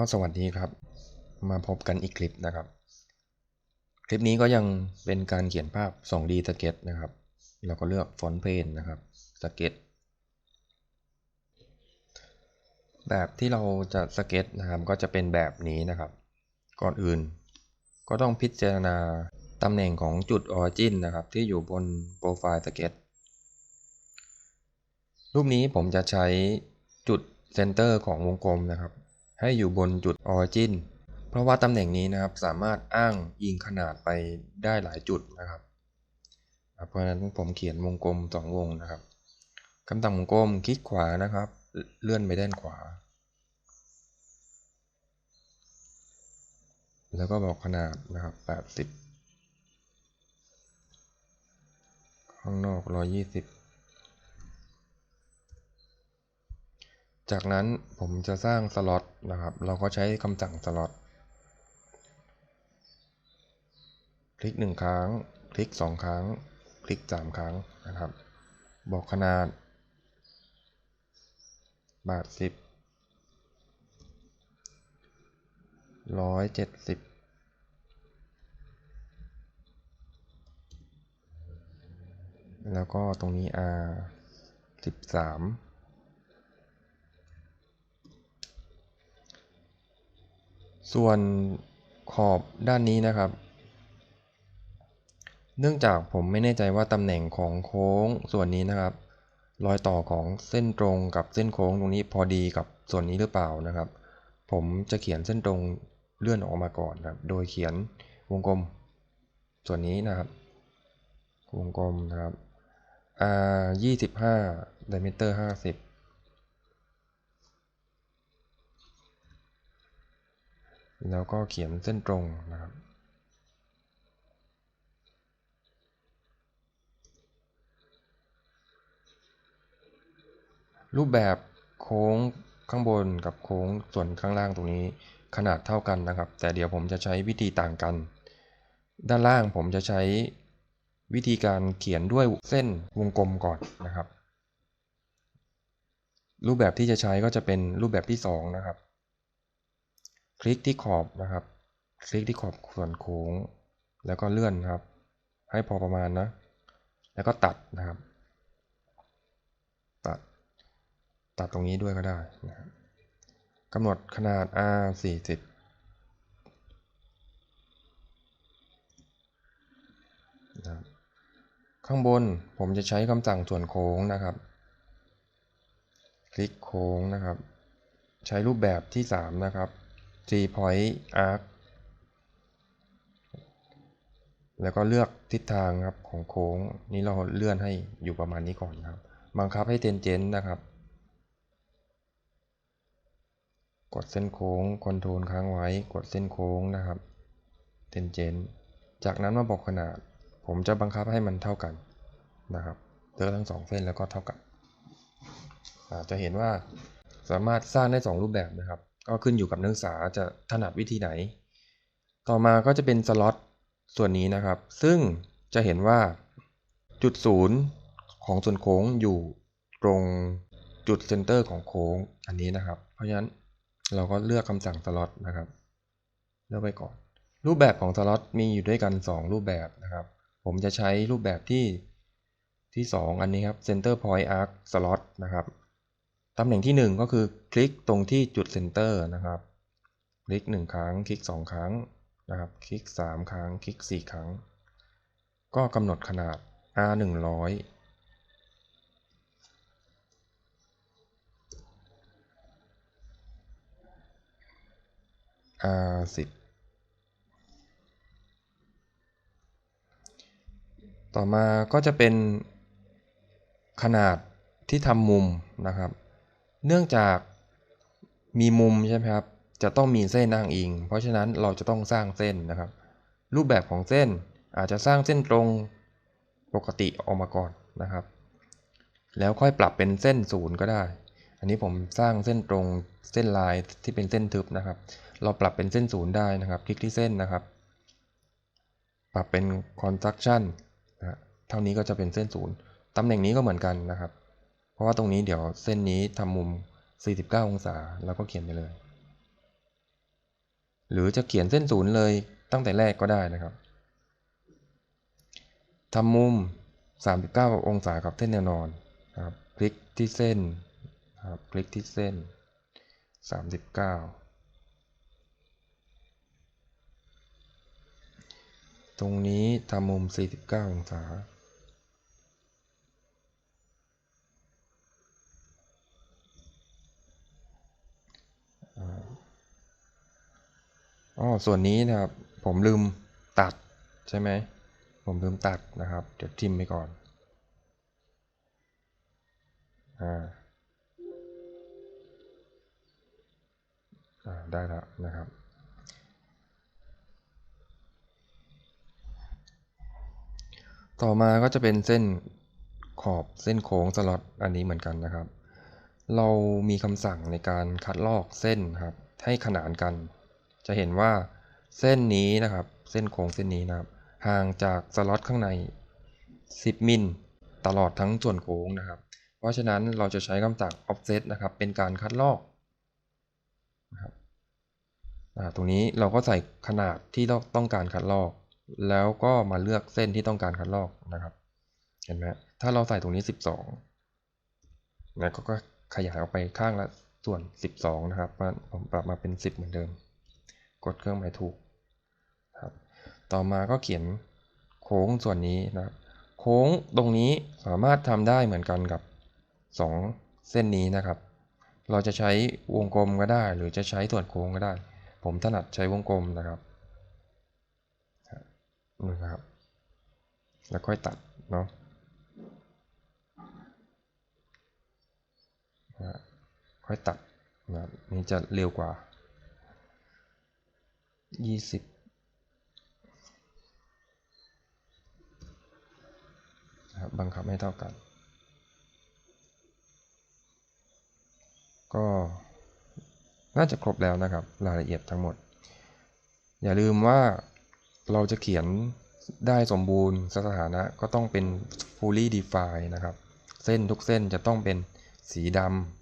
ก็สวัสดีครับ มาพบกันอีกคลิปนะครับ คลิปนี้ก็ยังเป็นการเขียนภาพ 2D สเก็ตนะครับ เราก็เลือกฟอนต์เพนนะครับสเก็ตแบบที่เราจะสเก็ตนะครับก็จะเป็นแบบนี้นะครับ ก่อนอื่น ก็ต้องพิจารณาตำแหน่งของจุดออริจินนะครับ ที่อยู่บนโปรไฟล์สเก็ตรูปนี้ผมจะใช้จุดเซนเตอร์ของวงกลมนะครับ ให้อยู่บนจุดออริจินเพราะว่าตำแหน่งนี้นะครับสามารถอ้างยิงขนาดไปได้หลายจุดนะครับ เพราะฉะนั้นผมเขียนวงกลมสองวงนะครับคำสั่งวงกลมคลิกขวานะครับ เลื่อนไปด้านขวา แล้วก็บอกขนาดนะครับ 80 ข้างนอก 120 จากนั้นผมจะสร้างสล็อตนะครับ เราก็ใช้คำสั่งสล็อตคลิก 1 ครั้ง คลิก 2 ครั้ง คลิก 3 ครั้งนะครับ บอกขนาด บาท 10 170แล้วก็ตรงนี้ R 13 ส่วนขอบด้านนี้นะครับ เนื่องจากผมไม่แน่ใจว่าตำแหน่งของโค้งส่วนนี้นะครับ รอยต่อของเส้นตรงกับเส้นโค้งตรงนี้พอดีกับส่วนนี้หรือเปล่านะครับ ผมจะเขียนเส้นตรงเลื่อนออกมาก่อนครับ โดยเขียนวงกลม ส่วนนี้นะครับ วงกลมนะครับ r 25 diameter 50 แล้วก็เขียนเส้นตรงนะครับ รูปแบบโค้งข้างบนกับโค้งส่วนข้างล่างตรงนี้ขนาดเท่ากันนะครับ แต่เดี๋ยวผมจะใช้วิธีต่างกัน ด้านล่างผมจะใช้วิธีการเขียนด้วยเส้นวงกลมก่อนนะครับ รูปแบบที่จะใช้ก็จะเป็นรูปแบบที่ 2 นะครับ คลิกที่ขอบนะครับ คลิกที่ขอบส่วนโค้ง แล้วก็เลื่อนครับ ให้พอประมาณนะ แล้วก็ตัดนะครับ ตัด ตัดตรงนี้ด้วยก็ได้นะครับกำหนดขนาด R 40นะครับข้างบนผมจะใช้คำสั่งส่วนโค้งนะครับ คลิกโค้งนะครับ ใช้รูปแบบที่ 3 นะครับ G point arc แล้วก็เลือกทิศทางครับของโค้งนี้เราเลื่อนให้อยู่ประมาณนี้ก่อนครับ บังคับให้เทนเจนนะครับ กดเส้นโค้งคอนโทรลค้างไว้ กดเส้นโค้งนะครับเทนเจนจากนั้นมาบอกขนาด ผมจะบังคับให้มันเท่ากันนะครับเลือกทั้งสองเส้นแล้วก็เท่ากันจะเห็นว่าสามารถสร้างได้ 2 รูปแบบนะครับ ก็ขึ้นอยู่กับนักศึกษาจะถนัดวิธีไหน ต่อมาก็จะเป็นสล็อตส่วนนี้นะครับ ซึ่งจะเห็นว่าจุดศูนย์ของส่วนโค้งอยู่ตรงจุดเซนเตอร์ของโค้งอันนี้นะครับ เพราะฉะนั้นเราก็เลือกคำสั่งสล็อตนะครับ เลือกไปก่อน รูปแบบของสล็อตมีอยู่ด้วยกัน 2 รูปแบบนะครับ ผมจะใช้รูปแบบที่ที่ 2 อันนี้ครับ center point arc slot นะครับ ตำแหน่งที่ 1 ก็คือคลิกตรงที่จุด center นะครับ คลิก 1 ครั้ง คลิก 2 ครั้งนะครับ คลิก 3 ครั้ง คลิก 4 ครั้ง ก็กำหนดขนาด R 100 R 10ต่อมาก็จะเป็นขนาดที่ทำมุมนะครับ เนื่องจากมีมุมใช่ไหมครับ จะต้องมีเส้นอ้างอิง เพราะฉะนั้นเราจะต้องสร้างเส้นนะครับ รูปแบบของเส้นอาจจะสร้างเส้นตรงปกติออกมาก่อนนะครับ แล้วค่อยปรับเป็นเส้นศูนย์ก็ได้ อันนี้ผมสร้างเส้นตรงเส้นลายที่เป็นเส้นทึบนะครับ เราปรับเป็นเส้นศูนย์ได้นะครับ คลิกที่เส้นนะครับ ปรับเป็น construction นะเท่านี้ก็จะเป็นเส้นศูนย์ตำแหน่งนี้ก็เหมือนกันนะครับ เพราะว่าตรงนี้เดี๋ยวเส้นนี้ทำมุม 49 องศาแล้วก็เขียนไปเลย หรือจะเขียนเส้นศูนย์เลยตั้งแต่แรกก็ได้นะครับทำมุม 39 องศากับเส้นแนวนอนครับคลิกที่เส้นครับคลิกที่เส้น 39 ตรงนี้ทำมุม 49 องศา อ๋อส่วนนี้นะครับ ผมลืมตัดใช่ไหม ผมลืมตัดนะครับ เดี๋ยวทิมไปก่อน อ่าได้แล้วนะครับ ต่อมาก็จะเป็นเส้นขอบเส้นโค้งสล็อตอันนี้เหมือนกันนะครับ เรามีคำสั่งในการคัดลอกเส้นครับ ให้ขนานกัน จะเห็นว่าเส้นนี้นะครับ เส้นโค้งเส้นนี้นะครับ ห่างจากสล็อตข้างใน 10 มิลตลอดทั้งส่วนโค้งนะครับ เพราะฉะนั้นเราจะใช้คำสั่ง offset นะครับ เป็นการคัดลอกนะครับตรงนี้เราก็ใส่ขนาดที่เราต้องการคัดลอก แล้วก็มาเลือกเส้นที่ต้องการคัดลอกนะครับ เห็นไหมถ้าเราใส่ตรงนี้ 12แล้วก็ขยายออกไปข้างละส่วน 12 นะครับ ปรับมาเป็น 10 เหมือนเดิม กดเครื่องหมายถูกครับต่อมาก็เขียนโค้งส่วนนี้นะครับ โค้งตรงนี้สามารถทำได้เหมือนกันกับ 2 เส้นนี้นะครับ เราจะใช้วงกลมก็ได้ หรือจะใช้ส่วนโค้งก็ได้ ผมถนัดใช้วงกลมนะครับนะครับ แล้วค่อยตัดเนาะค่อยตัดนะนี่จะเร็วกว่า 20นะครับบังคับให้เท่ากัน ก็น่าจะครบแล้วนะครับ รายละเอียดทั้งหมด อย่าลืมว่าเราจะเขียนได้สมบูรณ์สถานะก็ต้องเป็น fully defined นะครับ เส้นทุกเส้นจะต้องเป็นสีดำ